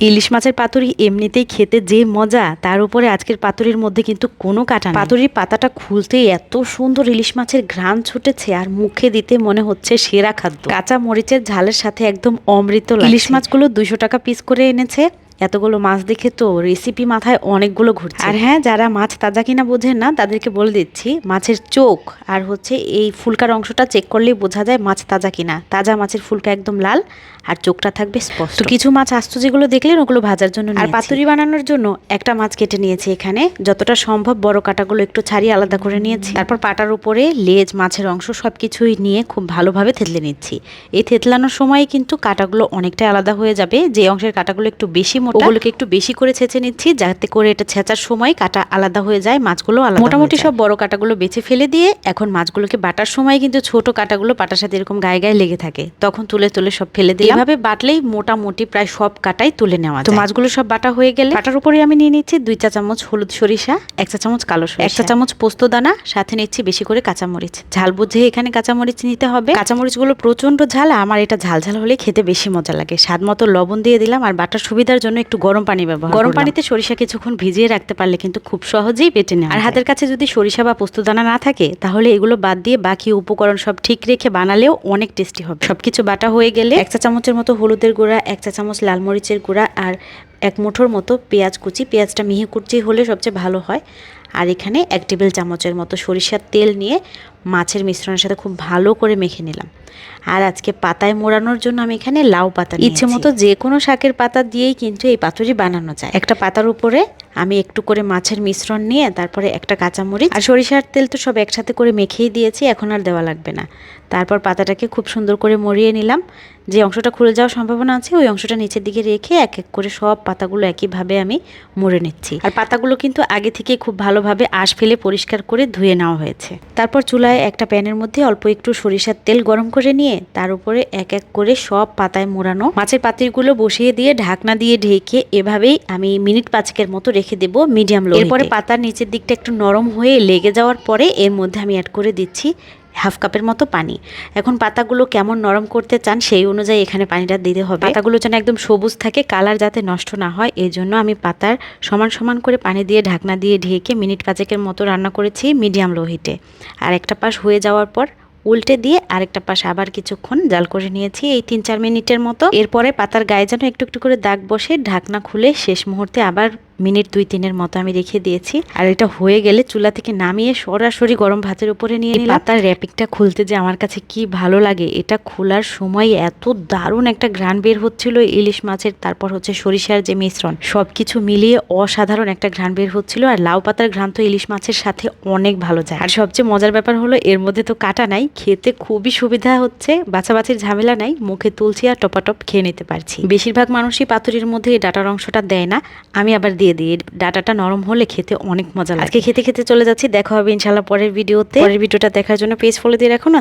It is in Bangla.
ইলিশ মাছের পাতুরি এমনিতেই খেতে যে মজা, তার উপরে আজকের পাতুরির মধ্যে কিন্তু কোনো কাটা পাতুরির পাতাটা খুলতে এত সুন্দর ইলিশ মাছের ঘ্রাণ ছুটেছে আর মুখে দিতে মনে হচ্ছে সেরা খাদ্য। কাঁচা মরিচের ঝালের সাথে একদম অমৃত ইলিশ মাছগুলো দুইশো টাকা পিস করে এনেছে। এতগুলো মাছ দেখে তো রেসিপি মাথায় অনেকগুলো ঘুরছে। আর হ্যাঁ যারা মাছ তাজা কিনা বোঝেন না তাদেরকে বলে দিচ্ছি মাছের চোখ আর হচ্ছে এই ফুলকার অংশটা চেক করলেই বোঝা যায় মাছ তাজা কিনা। তাজা মাছের ফুলকা একদম লাল আর চোখটা থাকবে স্পষ্ট। কিছু মাছ আস্ত যেগুলো দেখলেন ওগুলো ভাজার জন্য আর পাতুরি বানানোর জন্য একটা মাছ কেটে নিয়েছি এখানে যতটা সম্ভব বড় কাটাগুলো একটু ছাড়িয়ে আলাদা করে নিয়েছি। তারপর পাটার উপরে লেজ মাছের অংশ সব কিছুই নিয়ে খুব ভালোভাবে থেতলে নিচ্ছি। এই থেতলানোর সময় কিন্তু কাটাগুলো অনেকটাই আলাদা হয়ে যাবে যে অংশের কাটাগুলো একটু বেশি ওগুলোকে একটু বেশি করে ছেঁচে নিচ্ছি যাতে করে এটা ছেঁচার সময় কাটা আলাদা হয়ে যায় মাছগুলো আলাদা মোটামুটি সব বড় কাটাগুলো বেছে ফেলে দিয়ে এখন মাছগুলোকে বাটার সময় কিন্তু ছোট কাটাগুলো পাটার সাথে এরকম গায়ে গায়ে লেগে থাকে। তখন তুলে তুলে সব ফেলে দিই এভাবে বাটলেই মোটামুটি প্রায় সব কাটাই তুলে নেওয়া যায়। তো মাছগুলো সব বাটা হয়ে গেলে বাটার উপরে আমি নিয়ে নিচ্ছি দুই চা চামচ হলুদ সরিষা এক চা চামচ কালো সরিষা। এক চা চামচ পোস্ত দানা সাথে নিচ্ছি বেশি করে কাঁচামরিচ। ঝাল বুঝে এখানে কাঁচামরিচ নিতে হবে। কাঁচামরিচগুলো প্রচণ্ড ঝাল আমার এটা ঝাল ঝাল হলে খেতে বেশি মজা লাগে। স্বাদ মতো লবণ দিয়ে দিলাম আর বাটার সুবিধার জন্য একটু গরম পানি ব্যবহার গরম পানিতে সরিষা কিছুক্ষণ ভিজিয়ে রাখতে পারলে কিন্তু খুব সহজেই বেটে নেওয়া আর হাতের কাছে যদি সরিষা বা পোস্তদানা না থাকে তাহলে এগুলো বাদ দিয়ে বাকি উপকরণ সব ঠিক রেখে বানালেও অনেক টেস্টি হবে। সবকিছু বাটা হয়ে গেলে এক চা চামচের মতো হলুদের গুঁড়া এক চা চামচ লাল মরিচের গুঁড়া আর এক মুঠোর মতো পেঁয়াজ কুচি। পেঁয়াজটা মিহি কুচি হলে সবচেয়ে ভালো হয়। আর এখানে এক টেবিল চামচের মতো সরিষার তেল নিয়ে মাছের মিশ্রণের সাথে খুব ভালো করে মেখে নিলাম। আর আজকে পাতায় মোড়ানোর জন্য আমি এখানে লাউ পাতা ইচ্ছে মতো যে কোনো শাকের পাতা দিয়েই কিন্তু এই পাতুরি বানানো যায়। একটা পাতার উপরে আমি একটু করে মাছের মিশ্রণ নিয়ে তারপরে একটা কাঁচামরিচ আর সরিষার তেল তো সব একসাথে করে মেখেই দিয়েছি এখন আর দেওয়া লাগবে না। তারপর পাতাটাকে খুব সুন্দর করে মরিয়ে নিলাম। যে অংশটা খুলে যাওয়ার সম্ভাবনা আছে ওই অংশটা নিচের দিকে রেখে এক এক করে সব পাতাগুলো একইভাবে আমি মরে নিচ্ছি। আর পাতাগুলো কিন্তু আগে থেকে খুব ভালোভাবে আশ ফেলে পরিষ্কার করে ধুয়ে নেওয়া হয়েছে। তারপর চুলায় একটা প্যানের মধ্যে অল্প একটু সরিষার তেল গরম করে নিয়ে তার উপরে এক এক করে সব পাতায় মোড়ানো মাছের পাতিরগুলো বসিয়ে দিয়ে ঢাকনা দিয়ে ঢেকে এভাবেই আমি মিনিট পাঁচকের মতো রেখে দেব মিডিয়াম লো এরপরে পাতার নিচের দিকটা একটু নরম হয়ে লেগে যাওয়ার পরে এর মধ্যে আমি অ্যাড করে দিচ্ছি হাফ কাপের মতো পানি। এখন পাতাগুলো কেমন নরম করতে চান সেই অনুযায়ী এখানে পানিটা দিতে হবে। পাতাগুলো যেন একদম সবুজ থাকে, কালার যাতে নষ্ট না হয় এই জন্য আমি পাতার সমান সমান করে পানি দিয়ে ঢাকনা দিয়ে ঢেকে মিনিট পাঁচেকের মতো রান্না করেছি মিডিয়াম লো হিটে। আর একটা পাশ হয়ে যাওয়ার পর উল্টে দিয়ে আরেকটা পাশ আবার কিছুক্ষণ জাল করে নিয়েছি এই তিন চার মিনিটের মতো। এরপরে পাতার গায়ে যেন একটু একটু করে দাগ বসে ঢাকনা খুলে শেষ মুহূর্তে আবার মিনিট দুই তিনের মতো আমি রেখে দিয়েছি। আর এটা হয়ে গেলে চুলা থেকে নামিয়ে সরাসরি গরম ভাতের উপরে নিয়ে নিলাম। পাতার র্যাপিংটা খুলতে যে আমার কাছে কি ভালো লাগে এটা খোলার সময় এত দারুণ একটা ঘ্রাণ বের হচ্ছিল। ইলিশ মাছের তারপর হচ্ছে সরিষার যে মিশ্রণ সবকিছু মিলিয়ে অসাধারণ একটা ঘ্রাণ বের হচ্ছিল। আর লাউ পাতার ঘ্রাণ তো ইলিশ মাছের সাথে অনেক ভালো যায়। আর সবচেয়ে মজার ব্যাপার হলো এর মধ্যে তো কাটা নাই খেতে খুবই সুবিধা হচ্ছে বাছাবাছির ঝামেলা নাই মুখে তুলছি আর টপাটপ খেয়ে নিতে পারছি। বেশিরভাগ মানুষই পাথরের মধ্যে এই ডাটার অংশটা দেয় না। আমি আবার দিয়ে দিই। ডাটাটা নরম হলে খেতে অনেক মজা লাগে। আজকে খেতে খেতে চলে যাচ্ছি। দেখা হবে ইনশাল্লাহ পরের ভিডিওতে। পরের ভিডিওটা দেখার জন্য পেজ ফলো দিয়ে রাখুন